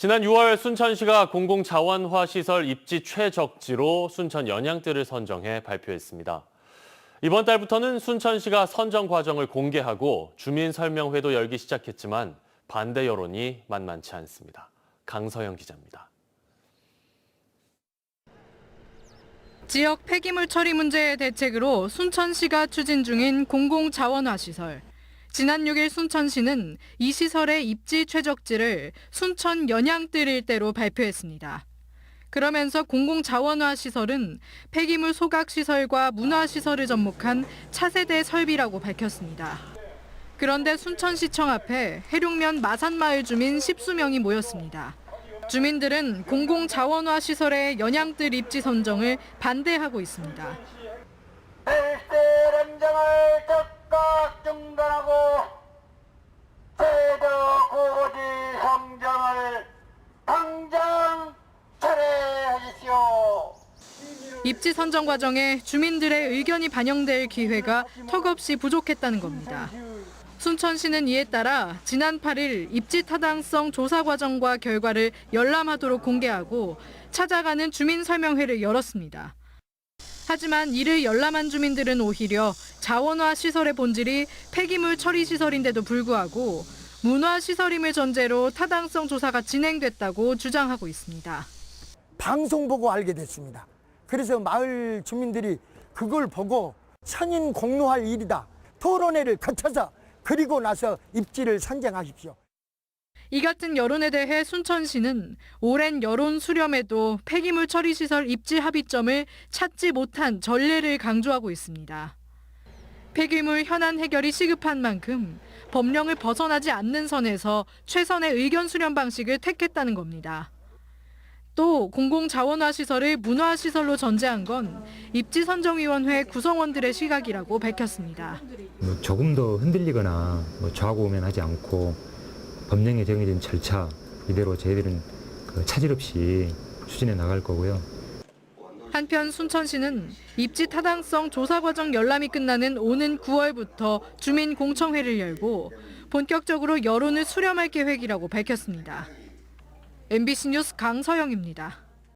지난 6월 순천시가 공공자원화 시설 입지 최적지로 순천 연양뜰을 선정해 발표했습니다. 이번 달부터는 순천시가 선정 과정을 공개하고 주민 설명회도 열기 시작했지만 반대 여론이 만만치 않습니다. 강서영 기자입니다. 지역 폐기물 처리 문제의 대책으로 순천시가 추진 중인 공공자원화 시설. 지난 6일 순천시는 이 시설의 입지 최적지를 순천 연양뜰 일대로 발표했습니다. 그러면서 공공자원화 시설은 폐기물 소각 시설과 문화 시설을 접목한 차세대 설비라고 밝혔습니다. 그런데 순천시청 앞에 해룡면 마산마을 주민 10수명이 모였습니다. 주민들은 공공자원화 시설의 연양뜰 입지 선정을 반대하고 있습니다. 입지 선정 과정에 주민들의 의견이 반영될 기회가 턱없이 부족했다는 겁니다. 순천시는 이에 따라 지난 8일 입지 타당성 조사 과정과 결과를 열람하도록 공개하고 찾아가는 주민 설명회를 열었습니다. 하지만 이를 열람한 주민들은 오히려 자원화 시설의 본질이 폐기물 처리 시설인데도 불구하고 문화 시설임을 전제로 타당성 조사가 진행됐다고 주장하고 있습니다. 방송 보고 알게 됐습니다. 그래서 마을 주민들이 그걸 보고 선인 공로할 일이다. 토론회를 거쳐서 그리고 나서 입지를 선정하십시오. 이 같은 여론에 대해 순천시는 오랜 여론 수렴에도 폐기물 처리 시설 입지 합의점을 찾지 못한 전례를 강조하고 있습니다. 폐기물 현안 해결이 시급한 만큼 법령을 벗어나지 않는 선에서 최선의 의견 수렴 방식을 택했다는 겁니다. 또 공공자원화 시설을 문화시설로 전제한 건 입지선정위원회 구성원들의 시각이라고 밝혔습니다. 뭐 조금 더 흔들리거나 뭐 좌우면하지 않고 법령에 정해진 절차 이대로 저희들은 그 차질 없이 추진해 나갈 거고요. 한편 순천시는 입지 타당성 조사 과정 열람이 끝나는 오는 9월부터 주민 공청회를 열고 본격적으로 여론을 수렴할 계획이라고 밝혔습니다. MBC 뉴스 강서영입니다.